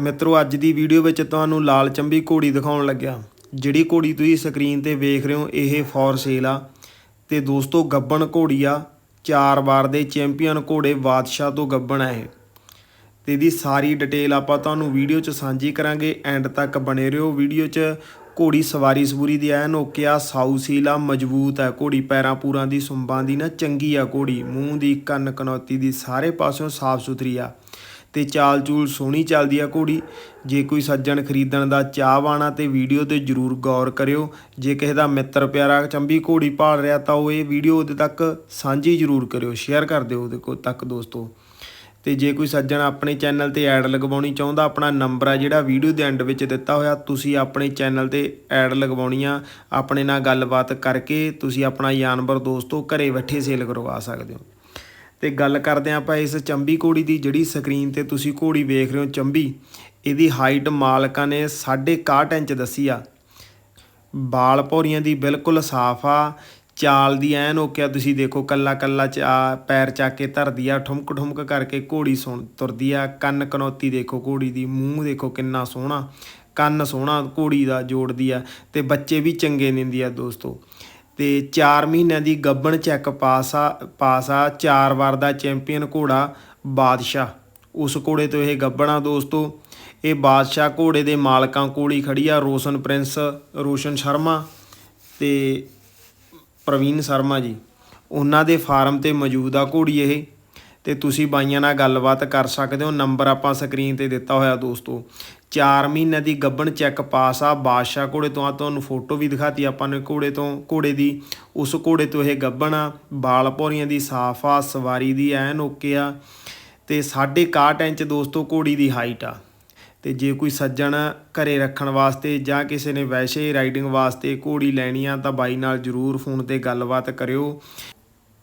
ਮਿੱਤਰੋ, ਅੱਜ ਦੀ ਵੀਡੀਓ ਵਿੱਚ ਤੁਹਾਨੂੰ ਲਾਲ ਚੰਬੀ ਘੋੜੀ ਦਿਖਾਉਣ ਲੱਗਿਆ। ਜਿਹੜੀ ਘੋੜੀ ਤੁਸੀਂ ਸਕਰੀਨ ਤੇ ਵੇਖ ਰਹੇ ਹੋ, ਇਹ ਫੌਰ ਸੇਲ ਆ। ਤੇ ਦੋਸਤੋ, ਗੱਬਣ ਘੋੜੀ ਆ। ਚਾਰ ਵਾਰ ਦੇ ਚੈਂਪੀਅਨ ਘੋੜੇ ਬਾਦਸ਼ਾਹ ਤੋਂ ਗੱਬਣ ਆ ਇਹ। ਤੇ ਇਹਦੀ ਸਾਰੀ ਡਿਟੇਲ ਆਪਾਂ ਤੁਹਾਨੂੰ ਵੀਡੀਓ 'ਚ ਸਾਂਝੀ ਕਰਾਂਗੇ। ਐਂਡ ਤੱਕ ਬਣੇ ਰਹੋ। ਵੀਡੀਓ 'ਚ ਘੋੜੀ ਸਵਾਰੀ ਸਬੂਰੀ ਦੀ ਐਨ ਓਕੇ ਆ ਸਾਊ ਸੀਲ ਆ, ਮਜ਼ਬੂਤ ਹੈ ਘੋੜੀ, ਪੈਰਾਂ ਪੂਰਾਂ ਦੀ, ਸੁੰਬਾਂ ਦੀ ਨਾ ਚੰਗੀ ਆ ਘੋੜੀ। ਮੂੰਹ ਦੀ, ਕੰਨ ਕਨੌਤੀ ਦੀ, ਸਾਰੇ ਪਾਸਿਓਂ ਸਾਫ਼ ਸੁਥਰੀ ਆ। ਤੇ ਚਾਲ ਚੂਲ ਸੋਹਣੀ ਚੱਲਦੀ ਆ ਘੋੜੀ। ਜੇ ਕੋਈ ਸੱਜਣ ਖਰੀਦਣ ਦਾ ਚਾਹਵਾਨਾ ਤੇ ਵੀਡੀਓ ਤੇ ਜਰੂਰ ਗੌਰ ਕਰਿਓ। ਜੇ ਕਿਸੇ ਦਾ ਮਿੱਤਰ ਪਿਆਰਾ ਚੰਬੀ ਘੋੜੀ ਭਾਲ ਰਿਹਾ ਤਾਂ ਉਹ ਇਹ ਵੀਡੀਓ ਉਹਦੇ ਤੱਕ ਸਾਂਝੀ ਜਰੂਰ ਕਰਿਓ, ਸ਼ੇਅਰ ਕਰ ਦਿਓ ਉਹਦੇ ਕੋਲ ਤੱਕ ਦੋਸਤੋ। ਤੇ ਜੇ ਕੋਈ ਸੱਜਣ ਆਪਣੇ ਚੈਨਲ ਤੇ ਐਡ ਲਗਵਾਉਣੀ ਚਾਹੁੰਦਾ, ਆਪਣਾ ਨੰਬਰ ਆ ਜਿਹੜਾ ਵੀਡੀਓ ਦੇ ਐਂਡ ਵਿੱਚ ਦਿੱਤਾ ਹੋਇਆ, ਤੁਸੀਂ ਆਪਣੇ ਚੈਨਲ ਤੇ ਐਡ ਲਗਵਾਉਣੀ ਆ ਆਪਣੇ ਨਾਲ ਗੱਲਬਾਤ ਕਰਕੇ ਤੁਸੀਂ ਆਪਣਾ ਜਾਨਵਰ ਦੋਸਤੋ ਘਰੇ ਬੈਠੇ ਸੇਲ ਕਰਵਾ ਸਕਦੇ ਹੋ। ਤੇ ਗੱਲ ਕਰਦੇ ਹਾਂ ਆਪਾਂ ਇਸ ਚੰਬੀ ਘੋੜੀ ਦੀ ਜਿਹੜੀ ਸਕਰੀਨ ਤੇ ਤੁਸੀਂ ਘੋੜੀ ਵੇਖ ਰਹੇ ਹੋ ਚੰਬੀ, ਇਹਦੀ ਹਾਈਟ ਮਾਲਕਾਂ ਨੇ 61 ਇੰਚ ਦੱਸੀ ਆ। ਬਾਲ ਭੌਰੀਆਂ ਦੀ ਬਿਲਕੁਲ ਸਾਫ਼ ਆ, ਚਾਲ ਦੀ ਐਨ ਓਕਿਆ ਤੁਸੀਂ ਦੇਖੋ ਕੱਲਾ ਕੱਲਾ ਚਾ ਪੈਰ ਚੱਕ ਕੇ ਧਰਦੀ ਆ, ਠੁਮਕ ਠੁਮਕ ਕਰਕੇ ਘੋੜੀ ਸੁਣ ਤੁਰਦੀ ਆ, ਕੰਨ ਕਨੌਤੀ ਦੇਖੋ ਘੋੜੀ ਦੀ, ਮੂੰਹ ਦੇਖੋ ਕਿੰਨਾ ਸੋਹਣਾ, ਕੰਨ ਸੋਹਣਾ ਘੋੜੀ ਦਾ ਜੋੜਦੀ ਆ, ਤੇ ਬੱਚੇ ਵੀ ਚੰਗੇ ਦਿੰਦੀ ਆ ਦੋਸਤੋ। ਤੇ 4 ਮਹੀਨਿਆਂ ਦੀ ਗੱਬਣ ਚੈੱਕ ਪਾਸ ਆ ਪਾਸ ਆ, ਚਾਰ ਵਾਰ ਦਾ ਚੈਂਪੀਅਨ ਘੋੜਾ ਬਾਦਸ਼ਾਹ। ਉਸ ਘੋੜੇ ਤੋਂ ਇਹ ਗੱਬਣਾ ਦੋਸਤੋ। ਇਹ ਬਾਦਸ਼ਾਹ ਘੋੜੇ ਦੇ ਮਾਲਕਾਂ ਕੋਲ ਹੀ ਖੜੀ ਆ, ਰੋਸ਼ਨ ਪ੍ਰਿੰਸ, ਰੋਸ਼ਨ ਸ਼ਰਮਾ ਤੇ ਪ੍ਰਵੀਨ ਸ਼ਰਮਾ ਜੀ। ਉਹਨਾਂ ਦੇ ਫਾਰਮ ਤੇ ਮੌਜੂਦ ਆ ਘੋੜੀ ਇਹ। ਤੇ ਤੁਸੀਂ ਬਾਈਆਂ ਨਾਲ ਗੱਲਬਾਤ ਕਰ ਸਕਦੇ ਹੋ। ਨੰਬਰ ਆਪਾਂ ਸਕਰੀਨ ਤੇ ਦਿੱਤਾ ਹੋਇਆ ਦੋਸਤੋ। 4 ਮਹੀਨੇ ਦੀ ਗੱਬਣ ਚੈੱਕ ਪਾਸ ਆ। ਬਾਦਸ਼ਾਹ ਘੋੜੇ ਤੋਂ ਆ, ਤੁਹਾਨੂੰ ਫੋਟੋ ਵੀ ਦਿਖਾਤੀ ਆਪਾਂ ਨੇ ਘੋੜੇ ਤੋਂ, ਘੋੜੇ ਦੀ। ਉਸ ਘੋੜੇ ਤੋਂ ਇਹ ਗੱਬਣ ਆ। ਬਾਲ ਭੌਰੀਆਂ ਦੀ ਸਾਫ਼ ਆ, ਸਵਾਰੀ ਦੀ ਐਨ ਓਕੇ ਆ। ਤੇ 61 ਇੰਚ ਦੋਸਤੋ ਘੋੜੀ ਦੀ ਹਾਈਟ ਆ। ਤੇ ਜੇ ਕੋਈ ਸੱਜਣ ਘਰੇ ਰੱਖਣ ਵਾਸਤੇ ਜਾਂ ਕਿਸੇ ਨੇ ਵੈਸੇ ਰਾਈਡਿੰਗ ਵਾਸਤੇ ਘੋੜੀ ਲੈਣੀ ਆ, ਤਾਂ ਬਾਈ ਨਾਲ ਜਰੂਰ ਫੋਨ ਤੇ ਗੱਲਬਾਤ ਕਰਿਓ।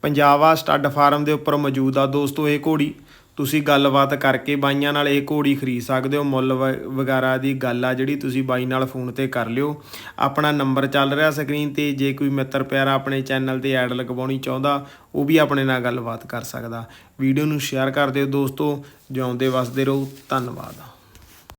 ਪੰਜਾਬਾ ਸਟੱਡ ਫਾਰਮ ਦੇ ਉੱਪਰ ਮੌਜੂਦ ਆ ਦੋਸਤੋ ਇਹ ਘੋੜੀ। ਤੁਸੀਂ ਗੱਲਬਾਤ ਕਰਕੇ ਬਾਈਆਂ ਨਾਲ ਇਹ ਘੋੜੀ ਖਰੀਦ ਸਕਦੇ ਹੋ। ਮੁੱਲ ਵ- ਵਗੈਰਾ ਦੀ ਗੱਲ ਆ ਜਿਹੜੀ ਤੁਸੀਂ ਬਾਈ ਨਾਲ ਫੋਨ ਤੇ ਕਰ ਲਿਓ। ਆਪਣਾ ਨੰਬਰ ਚੱਲ ਰਿਹਾ ਸਕਰੀਨ ਤੇ। ਜੇ ਕੋਈ ਮਿੱਤਰ ਪਿਆਰਾ ਆਪਣੇ ਚੈਨਲ ਤੇ ਐਡ ਲਗਵਾਉਣੀ ਚਾਹੁੰਦਾ, ਉਹ ਵੀ ਆਪਣੇ ਨਾਲ ਗੱਲਬਾਤ ਕਰ ਸਕਦਾ। ਵੀਡੀਓ ਨੂੰ ਸ਼ੇਅਰ ਕਰ ਦਿਓ ਦੋਸਤੋ। ਜਿਉਂਦੇ ਵਸਦੇ ਰਹੋ। ਧੰਨਵਾਦ।